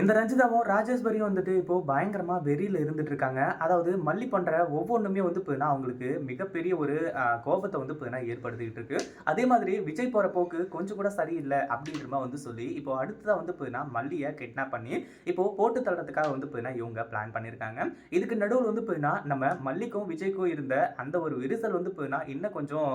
இந்த ரஞ்சிதாவும் ராஜேஸ்வரியும் வந்துட்டு இப்போ பயங்கரமா வெறியில இருந்துட்டு இருக்காங்க. அதாவது மல்லி பண்ற ஒவ்வொன்றுமே வந்து போயினா அவங்களுக்கு மிகப்பெரிய ஒரு கோபத்தை வந்து போயினா ஏற்படுத்திக்கிட்டு இருக்கு. அதே மாதிரி விஜய் போற போக்கு கொஞ்சம் கூட சரியில்லை அப்படின்ற மாதிரி வந்து சொல்லி இப்போ அடுத்ததாக வந்து போயினா மல்லியை கிட்னாப் பண்ணி இப்போ போட்டு தள்ளுறதுக்காக வந்து போயினா இவங்க பிளான் பண்ணியிருக்காங்க இதுக்கு நடுவில் வந்து போயினா நம்ம மல்லிக்கும் விஜய்க்கும் இருந்த அந்த ஒரு விரிசல் வந்து போயினா இன்னும் கொஞ்சம்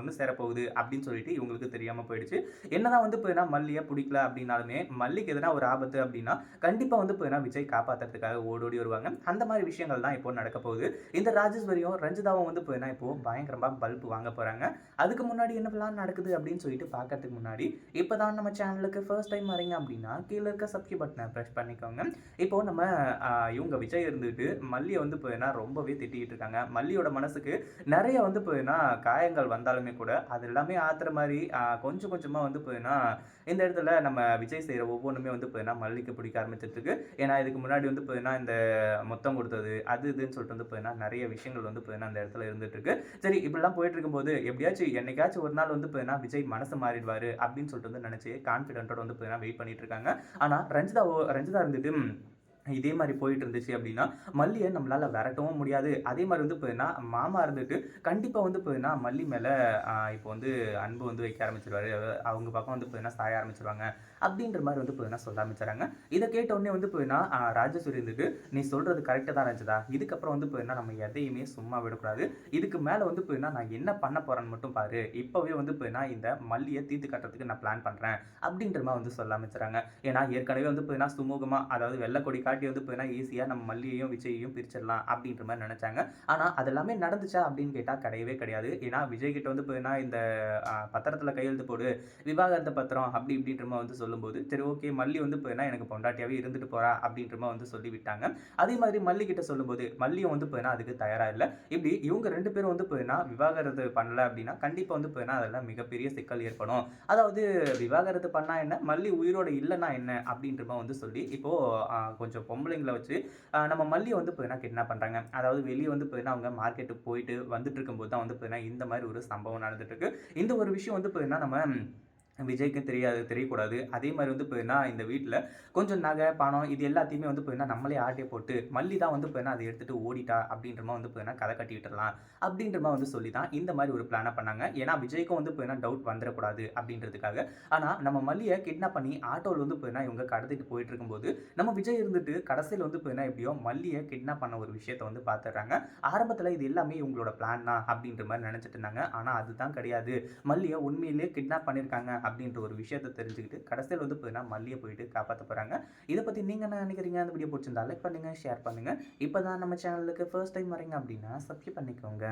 ஒன்று சேரப்போகுது அப்படின்னு சொல்லிட்டு இவங்களுக்கு தெரியாம போயிடுச்சு. என்னதான் வந்து போயினா மல்லியை பிடிக்கல அப்படின்னாலுமே மல்லிக்கு எதனா ஒரு ஆபத்து அப்படின்னா கண்டிப்பாக வந்து போயினா விஜய் காப்பாத்துறதுக்காக ஓடோடி வருவாங்க. அந்த மாதிரி விஷயங்கள் தான் இப்போ நடக்க போகுது. இந்த ராஜேஸ்வரியும் ரஞ்சிதாவும் வந்து போயினா இப்போ பயங்கரமாக பல்ப் வாங்க போகிறாங்க அதுக்கு முன்னாடி என்ன பிளான் நடக்குது அப்படின்னு சொல்லிட்டு பார்க்கறதுக்கு முன்னாடி இப்போ தான் நம்ம சேனலுக்கு ஃபர்ஸ்ட் டைம் வரீங்க அப்படின்னா கீழே இருக்க சப்ஸ்கிரைப் பட்டனை ப்ரெஸ் பண்ணிக்கோங்க. இப்போ நம்ம இவங்க விஜய் இருந்துட்டு மல்லியை வந்து போயினா ரொம்பவே திட்டிகிட்டு இருக்காங்க. மல்லியோட மனசுக்கு நிறைய வந்து போயினா காயங்கள் வந்தாலுமே கூட அது எல்லாமே ஆத்துற மாதிரி கொஞ்சம் கொஞ்சமாக வந்து போயினா இந்த இடத்துல நம்ம விஜய் செய்கிற ஒவ்வொன்றுமே வந்து போயினா வலிக்க பிடிக்க ஆரம்பிச்சிட்டு இருக்கு ஏன்னா இதுக்கு முன்னாடி வந்து பார்த்தீங்கன்னா இந்த மொத்தம் கொடுத்தது அது இதுன்னு சொல்லிட்டு வந்து பார்த்தீங்கன்னா நிறைய விஷயங்கள் வந்து பார்த்தீங்கன்னா அந்த இடத்துல இருந்துட்டு இருக்கு சரி இப்படிலாம் போயிட்டு இருக்கும்போது எப்படியாச்சும் என்னைக்காச்சும் ஒரு நாள் வந்து பார்த்தீங்கன்னா விஜய் மனசு மாறிடுவார் அப்படின்னு சொல்லிட்டு வந்து நினச்சி கான்ஃபிடென்ட்டோட வந்து பார்த்தீங்கன்னா வெயிட் பண்ணிட்டு இருக்காங்க ஆனால் ரஞ்சிதா ரஞ்சிதா இருந்துட்டு இதே மாதிரி போயிட்டு இருந்துச்சு அப்படின்னா மல்லியை நம்மளால் விரட்டவும் முடியாது. அதே மாதிரி வந்து போதுன்னா மாமா இருந்துட்டு கண்டிப்பாக வந்து போதுன்னா மல்லி மேலே இப்போ வந்து அன்பு வந்து வைக்க ஆரம்பிச்சிருவாரு. அவங்க பக்கம் வந்து போதுன்னா சாய ஆரம்பிச்சிருவாங்க அப்படின்ற மாதிரி வந்து போதுன்னா சொல்ல ஆரம்பிச்சாங்க. இதை கேட்ட உடனே வந்து போதுன்னா ஆஹ், ராஜேஸ்வரி இருந்துட்டு நீ சொல்கிறது கரெக்டாக தான் இருந்துச்சதா இதுக்கப்புறம் வந்து போதுன்னா நம்ம எதையுமே சும்மா விடக்கூடாது. இதுக்கு மேலே வந்து போயின்னா நான் என்ன பண்ண போகிறேன்னு மட்டும் பாரு. இப்போவே வந்து போயின்னா இந்த மல்லியை தீர்த்து கட்டுறதுக்கு நான் பிளான் பண்ணுறேன் அப்படின்ற மாதிரி வந்து சொல்ல ஆரம்பிச்சாங்க ஏன்னா ஏற்கனவே வந்து போயின்னா சுமூகமாக அதாவது வெள்ளக்கொடி காட்டி வந்து போயின்னா ஈஸியாக நம்ம மல்லியையும் விஜயையும் பிரிச்சிடலாம் அப்படின்ற மாதிரி நினச்சாங்க. ஆனால் அது எல்லாமே நடந்துச்சா அப்படின்னு கேட்டால் கிடையவே கிடையாது. ஏன்னா விஜய் கிட்ட வந்து போயின்னா இந்த பத்திரத்தில் கையெழுத்து போடு விவாகரத்து பத்திரம் அப்படி இப்படின்ற மாதிரி வந்து சொல்லும்போது சரி ஓகே மல்லி வந்து போயின்னா எனக்கு பொண்டாட்டியாகவே இருந்துட்டு போகிறா அப்படின்ற மாதிரி வந்து சொல்லிவிட்டாங்க. அதே மாதிரி மல்லி கிட்ட சொல்லும்போது மல்லியும் வந்து போயின்னா அதுக்கு தயாராக இல்லை. இப்படி இவங்க ரெண்டு பேரும் வந்து போயின்னா விவாகரத்து பண்ணல அப்படின்னா கண்டிப்பாக வந்து போயின்னா அதெல்லாம் மிகப்பெரிய சிக்கல் ஏற்படும். அதாவது விவாகரத்து பண்ணால் என்ன? மல்லி உயிரோட இல்லைன்னா என்ன? அப்படின்ற மாதிரி வந்து சொல்லி இப்போது கொஞ்சம் பொம்பளைங்களை வச்சு நம்ம மல்லியை வந்து பார்த்தீங்கன்னா கிட்னாப் பண்ணுறாங்க அதாவது வெளியே வந்து பார்த்தீங்கன்னா அவங்க மார்க்கெட்டுக்கு போயிட்டு வந்துட்டு இருக்கும்போது தான் வந்து பார்த்தீங்கன்னா இந்த மாதிரி ஒரு சம்பவம் நடந்துட்டு இருக்கு. இந்த ஒரு விஷயம் வந்து பார்த்தீங்கன்னா நம்ம விஜய்க்கு தெரியாது தெரியக்கூடாது. அதே மாதிரி வந்து போயின்னா இந்த வீட்டில் கொஞ்சம் நகை பணம் இது எல்லாத்தையுமே வந்து போயின்னா நம்மளே ஆட்டே போட்டு மல்லி தான் வந்து போயின்னா அதை எடுத்துகிட்டு ஓடிட்டா அப்படின்ற மாதிரி வந்து போயின்னா கதை கட்டி விட்டுறலாம் அப்படின்ற மாதிரி வந்து சொல்லி தான் இந்த மாதிரி ஒரு பிளானை பண்ணாங்க. ஏன்னா விஜய்க்கும் வந்து போயின்னா டவுட் வந்துடக்கூடாது அப்படின்றதுக்காக. ஆனால் நம்ம மல்லியை கிட்னாப் பண்ணி ஆட்டோவில் வந்து போயின்னா இவங்க கடத்திட்டு போயிட்டு இருக்கும்போது நம்ம விஜய் இருந்துட்டு கடைசியில் வந்து போயின்னா எப்படியோ மல்லியை கிட்னாப் பண்ண ஒரு விஷயத்த வந்து பார்த்துடுறாங்க ஆரம்பத்தில் இது எல்லாமே இவங்களோட பிளான் தான் அப்படின்ற மாதிரி நினச்சிட்டு இருந்தாங்க. ஆனால் அதுதான் கிடையாது. மல்லியை உண்மையிலேயே கிட்னாப் பண்ணியிருக்காங்க அப்படின்ற ஒரு விஷயத்தை தெரிஞ்சுக்கிட்டு கடைசியில் வந்து போயின்னா மல்லியை போயிட்டு காப்பாற்ற போகிறாங்க இதை பற்றி நீங்கள் என்ன நினைக்கிறீங்க? அந்த வீடியோ பிடிச்சிருந்தா லைக் பண்ணுங்கள் ஷேர் பண்ணுங்கள் இப்போ தான் நம்ம சேனலுக்கு ஃபர்ஸ்ட் டைம் வரீங்க அப்படின்னா சப்ஸ்கிரைப் பண்ணிக்கோங்க.